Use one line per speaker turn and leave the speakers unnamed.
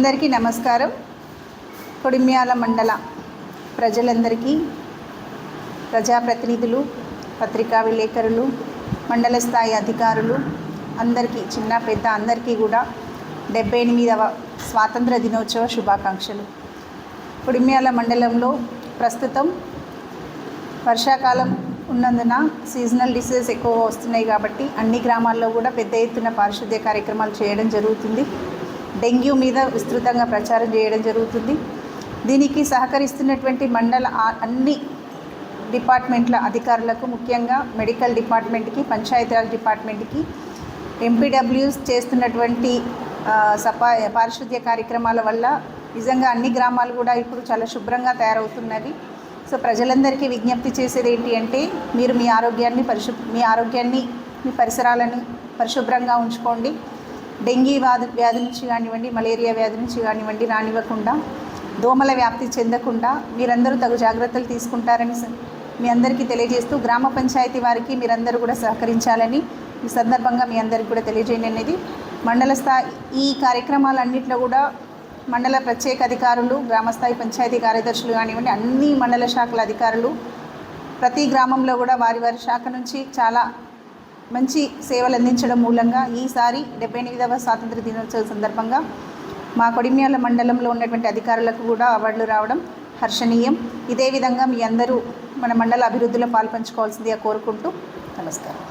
అందరికీ నమస్కారం. కొడిమ్యాల మండల ప్రజలందరికీ ప్రజాప్రతినిధులు పత్రికా విలేకరులు మండల స్థాయి అధికారులు అందరికీ చిన్న పెద్ద అందరికీ కూడా డెబ్బై ఎనిమిదవ స్వాతంత్ర దినోత్సవ శుభాకాంక్షలు. కొడిమ్యాల మండలంలో ప్రస్తుతం వర్షాకాలం ఉన్నందున సీజనల్ డిసీజెస్ ఎక్కువ వస్తున్నాయి కాబట్టి అన్ని గ్రామాల్లో కూడా పెద్ద ఎత్తున పారిశుద్ధ్య కార్యక్రమాలు చేయడం జరుగుతుంది. డెంగ్యూ మీద విస్తృతంగా ప్రచారం చేయడం జరుగుతుంది. దీనికి సహకరిస్తున్నటువంటి మండల అన్ని డిపార్ట్మెంట్ల అధికారులకు ముఖ్యంగా మెడికల్ డిపార్ట్మెంట్కి పంచాయతీరాజ్ డిపార్ట్మెంట్కి ఎంపీడబ్ల్యూస్ చేస్తున్నటువంటి సపా పారిశుద్ధ్య కార్యక్రమాల వల్ల నిజంగా అన్ని గ్రామాలు కూడా ఇప్పుడు చాలా శుభ్రంగా తయారవుతున్నవి. సో ప్రజలందరికీ విజ్ఞప్తి చేసేది ఏంటి అంటే మీరు మీ ఆరోగ్యాన్ని పరిశు మీ ఆరోగ్యాన్ని మీ పరిసరాలను పరిశుభ్రంగా ఉంచుకోండి. డెంగీ వ్యాధి వ్యాధి నుంచి కానివ్వండి మలేరియా వ్యాధి నుంచి కానివ్వండి రానివ్వకుండా దోమల వ్యాప్తి చెందకుండా మీరందరూ తగు జాగ్రత్తలు తీసుకుంటారని మీ అందరికీ తెలియజేస్తూ గ్రామ పంచాయతీ వారికి మీరందరూ కూడా సహకరించాలని ఈ సందర్భంగా మీ అందరికీ కూడా తెలియజేయండి అనేది మండల స్థాయి ఈ కార్యక్రమాలన్నింటిలో కూడా మండల ప్రత్యేక అధికారులు గ్రామస్థాయి పంచాయతీ కార్యదర్శులు కానివ్వండి అన్ని మండల శాఖల అధికారులు ప్రతి గ్రామంలో కూడా వారి వారి శాఖ నుంచి చాలా మంచి సేవలు అందించడం మూలంగా ఈసారి డెబ్బై ఎనిమిదవ స్వాతంత్ర దినోత్సవ సందర్భంగా మా కొడిమ్యాల మండలంలో ఉన్నటువంటి అధికారులకు కూడా అవార్డులు రావడం హర్షణీయం. ఇదే విధంగా మీ అందరూ మన మండల అభివృద్ధిలో పాల్పంచుకోవాల్సిందిగా కోరుకుంటూ నమస్కారం.